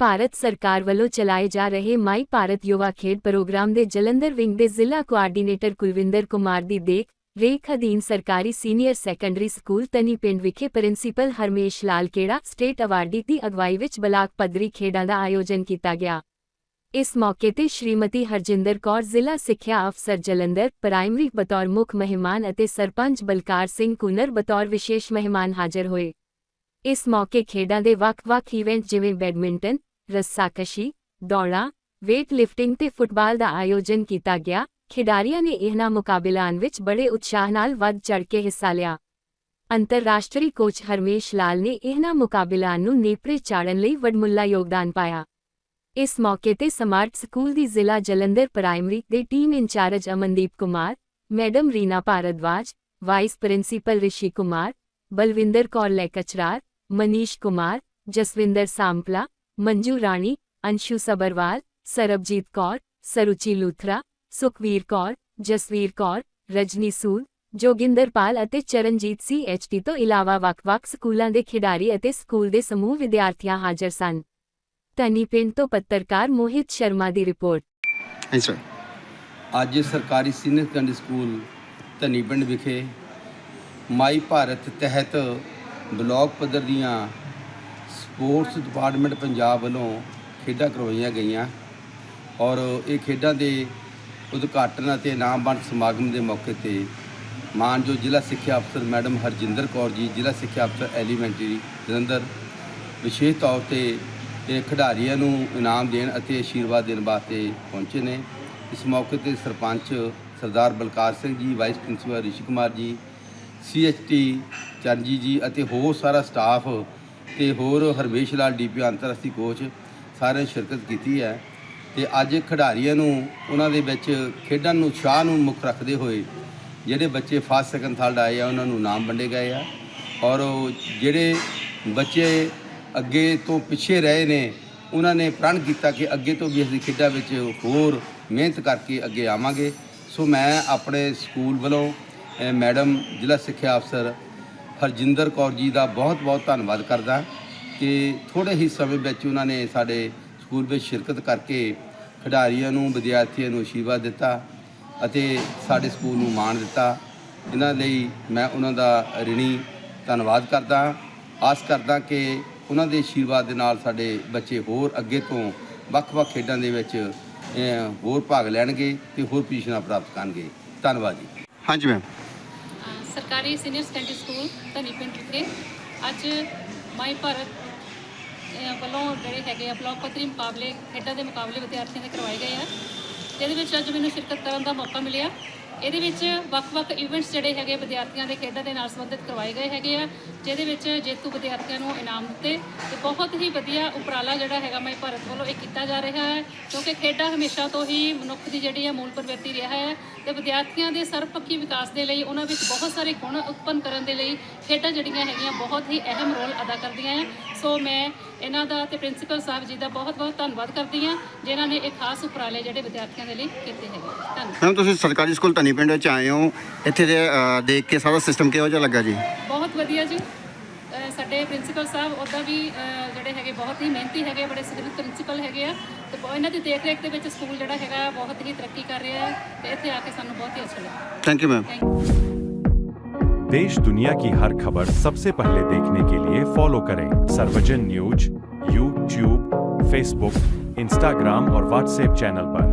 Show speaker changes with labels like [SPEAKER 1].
[SPEAKER 1] ਭਾਰਤ ਸਰਕਾਰ ਵੱਲੋਂ ਚਲਾਏ ਜਾ ਰਹੇ ਮਾਈ ਭਾਰਤ ਯੁਵਾ ਖੇਡ ਪ੍ਰੋਗਰਾਮ ਦੇ ਜਲੰਧਰ ਵਿੰਗ ਦੇ ਜ਼ਿਲ੍ਹਾ ਕੋਆਰਡੀਨੇਟਰ ਕੁਲਵਿੰਦਰ ਕੁਮਾਰ ਦੀ ਦੇਖ ਰੇਖ ਅਧੀਨ ਸਰਕਾਰੀ ਸੀਨੀਅਰ ਸੈਕੰਡਰੀ ਸਕੂਲ ਤਨੀ ਪਿੰਡ ਵਿਖੇ ਪ੍ਰਿੰਸੀਪਲ ਹਰਮੇਸ਼ ਲਾਲ ਕੇੜਾ ਸਟੇਟ ਅਵਾਰਡੀ ਦੀ ਅਗਵਾਈ ਵਿੱਚ ਬਲਾਕ ਪੱਧਰੀ ਖੇਡਾਂ ਦਾ ਆਯੋਜਨ ਕੀਤਾ ਗਿਆ। ਇਸ ਮੌਕੇ ਤੇ ਸ਼੍ਰੀਮਤੀ ਹਰਜਿੰਦਰ ਕੌਰ, ਜ਼ਿਲ੍ਹਾ ਸਿੱਖਿਆ ਅਫਸਰ ਜਲੰਧਰ, ਪ੍ਰਾਇਮਰੀ ਬਤੌਰ ਮੁੱਖ ਮਹਿਮਾਨ ਅਤੇ ਸਰਪੰਚ ਬਲਕਾਰ ਸਿੰਘ ਕੁਨਰ ਬਤੌਰ ਵਿਸ਼ੇਸ਼ ਮਹਿਮਾਨ ਹਾਜ਼ਰ ਹੋਏ। ਇਸ ਮੌਕੇ ਖੇਡਾਂ ਦੇ ਵੱਖ-ਵੱਖ ਇਵੈਂਟ ਜਿਵੇਂ ਬੈਡਮਿੰਟਨ ਰੱਸਾਕਸ਼ੀ, ਦੌੜਾਂ ਵੇਟ ਲਿਫਟਿੰਗ ਤੇ ਫੁੱਟਬਾਲ ਦਾ ਆਯੋਜਨ ਕੀਤਾ ਗਿਆ। ਖਿਡਾਰੀਆਂ ਨੇ ਇਹਨਾਂ ਮੁਕਾਬਲਿਆਂ ਵਿੱਚ ਬੜੇ ਉਤਸ਼ਾਹ ਨਾਲ ਵੱਧ ਚੜ੍ਹ ਕੇ ਹਿੱਸਾ ਲਿਆ। ਅੰਤਰਰਾਸ਼ਟਰੀ ਕੋਚ ਹਰਮੇਸ਼ ਲਾਲ ਨੇ ਇਹਨਾਂ ਮੁਕਾਬਲਿਆਂ ਨੂੰ ਨੇਪਰੇ ਚਾੜਨ ਲਈ ਵਡਮੁੱਲਾ ਯੋਗਦਾਨ ਪਾਇਆ। ਇਸ ਮੌਕੇ ਤੇ ਸਮਾਰਟ ਸਕੂਲ ਦੀ ਜ਼ਿਲ੍ਹਾ ਜਲੰਧਰ ਪ੍ਰਾਇਮਰੀ ਦੇ team incharge Amandeep Kumar, madam Reena Bhardwaj, vice principal Rishi Kumar, Balwinder Kaur lecturer, Manish Kumar, Jaswinder Sampla Manju Rani, Anshu Sabharwal, Sarabjit Kaur, Suruchi Luthra, Sukhveer Kaur, Jasveer Kaur, Rajni Sood Jogindarpal ਅਤੇ ਚਰਨਜੀਤ ਸੀ HT ਤੋਂ ਇਲਾਵਾ ਵੱਖ-ਵੱਖ ਸਕੂਲਾਂ ਦੇ ਖਿਡਾਰੀ ਅਤੇ school ਦੇ ਸਮੂਹ ਵਿਦਿਆਰਥੀਆਂ ਹਾਜ਼ਰ ਸਨ। ਤਨੀ ਪਿੰਡ ਤੋਂ ਪੱਤਰਕਾਰ ਮੋਹਿਤ ਸ਼ਰਮਾ ਦੀ ਰਿਪੋਰਟ।
[SPEAKER 2] ਹਾਂਜੀ ਸਰ
[SPEAKER 3] ਅੱਜ ਸਰਕਾਰੀ ਸੀਨੀਅਰ ਸੈਕੰਡਰੀ ਸਕੂਲ ਧਨੀ ਪਿੰਡ ਵਿਖੇ ਮਾਈ ਭਾਰਤ ਤਹਿਤ ਬਲਾਕ ਪੱਧਰ ਦੀਆਂ ਸਪੋਰਟਸ ਡਿਪਾਰਟਮੈਂਟ ਪੰਜਾਬ ਵੱਲੋਂ ਖੇਡਾਂ ਕਰਵਾਈਆਂ ਗਈਆਂ ਔਰ ਇਹ ਖੇਡਾਂ ਦੇ ਉਦਘਾਟਨ ਅਤੇ ਇਨਾਮ ਵੰਡ ਸਮਾਗਮ ਦੇ ਮੌਕੇ ਤੇ ਮਾਨਯੋਗ ਜ਼ਿਲ੍ਹਾ ਸਿੱਖਿਆ ਅਫਸਰ ਮੈਡਮ ਹਰਜਿੰਦਰ ਕੌਰ ਜੀ, ਜ਼ਿਲ੍ਹਾ ਸਿੱਖਿਆ ਅਫਸਰ ਐਲੀਮੈਂਟਰੀ ਜਲੰਧਰ ਵਿਸ਼ੇਸ਼ ਤੌਰ ਤੇ ਇਹ ਖਿਡਾਰੀਆਂ ਨੂੰ ਇਨਾਮ ਦੇਣ ਅਤੇ ਅਸ਼ੀਰਵਾਦ ਦੇਣ ਵਾਸਤੇ ਪਹੁੰਚੇ ਨੇ। ਇਸ ਮੌਕੇ ਤੇ ਸਰਪੰਚ ਸਰਦਾਰ ਬਲਕਾਰ ਸਿੰਘ ਜੀ, ਵਾਈਸ ਪ੍ਰਿੰਸੀਪਲ ਰਿਸ਼ੀ ਕੁਮਾਰ ਜੀ ਸੀਐਚਟੀ ਚਰਨਜੀ ਜੀ ਅਤੇ ਹੋਰ ਸਾਰਾ ਸਟਾਫ ਤੇ ਹੋਰ ਹਰਮੇਸ਼ ਲਾਲ ਡੀਪੀ ਅੰਤਰਰਾਸ਼ਟਰੀ ਕੋਚ ਸਾਰਿਆਂ ਨੇ ਸ਼ਿਰਕਤ ਕੀਤੀ ਹੈ ਤੇ ਅੱਜ ਖਿਡਾਰੀਆਂ ਨੂੰ ਉਹਨਾਂ ਦੇ ਵਿੱਚ ਖੇਡਾਂ ਨੂੰ ਉਤਸ਼ਾਹ ਨੂੰ ਮੁੱਖ ਰੱਖਦੇ ਹੋਏ ਜਿਹੜੇ ਬੱਚੇ ਫਸਟ ਸੈਕੰਡ ਥਰਡ ਆਏ ਆ, ਉਹਨਾਂ ਨੂੰ ਨਾਮ ਵੰਡੇ ਗਏ ਆ ਔਰ ਜਿਹੜੇ ਬੱਚੇ ਅੱਗੇ ਤੋਂ ਪਿੱਛੇ ਰਹੇ ਨੇ, ਉਹਨਾਂ ਨੇ ਪ੍ਰਣ ਕੀਤਾ ਕਿ ਅੱਗੇ ਤੋਂ ਵੀ ਅਸੀਂ ਖੇਡਾਂ ਵਿੱਚ ਹੋਰ ਮਿਹਨਤ ਕਰਕੇ ਅੱਗੇ ਆਵਾਂਗੇ। ਸੋ ਮੈਂ ਆਪਣੇ ਸਕੂਲ ਵੱਲੋਂ ਮੈਡਮ, ਜ਼ਿਲ੍ਹਾ ਸਿੱਖਿਆ ਅਫਸਰ ਹਰਜਿੰਦਰ ਕੌਰ ਜੀ ਦਾ ਬਹੁਤ-ਬਹੁਤ ਧੰਨਵਾਦ ਕਰਦਾ ਕਿ ਥੋੜੇ ਹੀ ਸਮੇਂ ਵਿੱਚ ਉਹਨਾਂ ਨੇ ਸਾਡੇ ਸਕੂਲ ਵਿੱਚ ਸ਼ਿਰਕਤ ਕਰਕੇ ਖਿਡਾਰੀਆਂ ਨੂੰ, ਵਿਦਿਆਰਥੀਆਂ ਨੂੰ ਅਸ਼ੀਰਵਾਦ ਦਿੱਤਾ ਅਤੇ ਸਾਡੇ ਸਕੂਲ ਨੂੰ ਮਾਣ ਦਿੱਤਾ। ਇਹਨਾਂ ਲਈ ਮੈਂ ਉਹਨਾਂ ਦਾ ਰਿਣੀ ਧੰਨਵਾਦ ਕਰਦਾ ਆਸ ਕਰਦਾ ਕਿ ਉਹਨਾਂ ਦੇ ਅਸ਼ੀਰਵਾਦ ਦੇ ਨਾਲ ਸਾਡੇ ਬੱਚੇ ਹੋਰ ਅੱਗੇ ਤੋਂ ਵੱਖ-ਵੱਖ ਖੇਡਾਂ ਦੇ ਵਿੱਚ ਹੋਰ ਭਾਗ ਲੈਣਗੇ ਤੇ ਹੋਰ ਪੋਜੀਸ਼ਨਾਂ ਪ੍ਰਾਪਤ ਕਰਨਗੇ। ਧੰਨਵਾਦ ਜੀ।
[SPEAKER 2] ਹਾਂਜੀ ਮੈਮ
[SPEAKER 4] ਸਰਕਾਰੀ ਸੀਨੀਅਰ ਸੈਕੰਡਰੀ ਸਕੂਲ ਧਨੀ ਪਿੰਡ ਵਿਖੇ ਅੱਜ ਮਾਈ ਭਾਰਤ ਵੱਲੋਂ ਜਿਹੜੇ ਹੈਗੇ ਆ ਬਲਾਕ ਪੱਧਰੀ ਮੁਕਾਬਲੇ, ਖੇਡਾਂ ਦੇ ਮੁਕਾਬਲੇ ਵਿਦਿਆਰਥੀਆਂ ਦੇ ਕਰਵਾਏ ਗਏ ਆ। ਜਿਹਦੇ ਵਿੱਚ ਅੱਜ ਮੈਨੂੰ ਸ਼ਿਰਕਤ ਕਰਨ ਦਾ ਮੌਕਾ ਮਿਲਿਆ। ਇਹਦੇ ਵਿੱਚ ਵੱਖ-ਵੱਖ ਇਵੈਂਟਸ ਜਿਹੜੇ ਹੈਗੇ ਵਿਦਿਆਰਥੀਆਂ ਦੇ ਖੇਡਾਂ ਦੇ ਨਾਲ ਸੰਬੰਧਿਤ ਕਰਵਾਏ ਗਏ ਹੈਗੇ ਆ, ਜਿਹਦੇ ਵਿੱਚ ਜੇਤੂ ਵਿਦਿਆਰਥੀਆਂ ਨੂੰ ਇਨਾਮ ਦਿੱਤੇ ਤੇ ਬਹੁਤ ਹੀ ਵਧੀਆ ਉਪਰਾਲਾ ਜਿਹੜਾ ਹੈਗਾ ਮਾਈ ਭਾਰਤ ਵੱਲੋਂ ਇਹ ਕੀਤਾ ਜਾ ਰਿਹਾ ਹੈ, ਕਿਉਂਕਿ ਖੇਡਾਂ ਹਮੇਸ਼ਾ ਤੋਂ ਹੀ ਮਨੁੱਖ ਦੀ ਜਿਹੜੀ ਹੈ ਮੂਲ ਪ੍ਰਵਿਰਤੀ ਰਿਹਾ ਹੈ ਤੇ ਵਿਦਿਆਰਥੀਆਂ ਦੇ ਸਰਬਪੱਖੀ ਵਿਕਾਸ ਦੇ ਲਈ ਉਹਨਾਂ ਵਿੱਚ ਬਹੁਤ ਸਾਰੇ ਗੁਣ ਉਤਪੰਨ ਕਰਨ ਦੇ ਲਈ ਖੇਡਾਂ ਜਿਹੜੀਆਂ ਹੈਗੀਆਂ ਬਹੁਤ ਹੀ ਅਹਿਮ ਰੋਲ ਅਦਾ ਕਰਦੀਆਂ ਹੈ। ਸੋ ਮੈਂ ਇਹਨਾਂ ਦਾ ਤੇ ਪ੍ਰਿੰਸੀਪਲ ਸਾਹਿਬ ਜੀ ਦਾ ਬਹੁਤ-ਬਹੁਤ ਧੰਨਵਾਦ ਕਰਦੀ ਹਾਂ, ਜਿਨ੍ਹਾਂ ਨੇ ਇਹ ਖਾਸ ਉਪਰਾਲੇ ਜਿਹੜੇ ਵਿਦਿਆਰਥੀਆਂ ਦੇ ਲਈ ਕੀਤੇ ਹੈਗੇ ਧੰਨਵਾਦ।
[SPEAKER 2] ਮੈਮ, ਤੁਸੀਂ ਸਰਕਾਰੀ ਸਕੂਲ ਧਨੀ ਪਿੰਡ ਵਿੱਚ ਆਏ ਹੋ ਇੱਥੇ ਦੇ ਅ, ਦੇਖ ਕੇ ਸਾਰਾ ਸਿਸਟਮ ਕਿਹੋ ਜਿਹਾ ਲੱਗਾ ਜੀ
[SPEAKER 4] ਬਹੁਤ ਵਧੀਆ ਜੀ ਅਹ ਸਾਡੇ ਪ੍ਰਿੰਸੀਪਲ ਸਾਹਿਬ ਉਹਦਾ ਵੀ ਅਹ ਜਿਹੜੇ ਹੈਗੇ ਬਹੁਤ ਹੀ ਮਿਹਨਤੀ ਹੈਗੇ ਬੜੇ ਸਿਗਨਿਫਿਕੈਂਟ ਪ੍ਰਿੰਸੀਪਲ ਹੈਗੇ ਆ ਤੇ ਬਹੁਤ- ਇਹਨਾਂ ਦੀ ਦੇਖ ਰੇਖ ਦੇ ਵਿੱਚ ਸਕੂਲ ਜਿਹੜਾ ਹੈਗਾ ਬਹੁਤ ਹੀ ਤਰੱਕੀ ਕਰ ਰਿਹਾ ਹੈ ਤੇ ਇੱਥੇ ਆ ਕੇ ਸਾਨੂੰ ਬਹੁਤ ਹੀ ਅੱਛਾ ਲੱਗਾ
[SPEAKER 2] thank you ma'am
[SPEAKER 4] thank you
[SPEAKER 5] देश दुनिया की हर खबर सबसे पहले देखने के लिए फॉलो करें Sarvajan news YouTube Facebook Instagram और व्हाट्सएप चैनल पर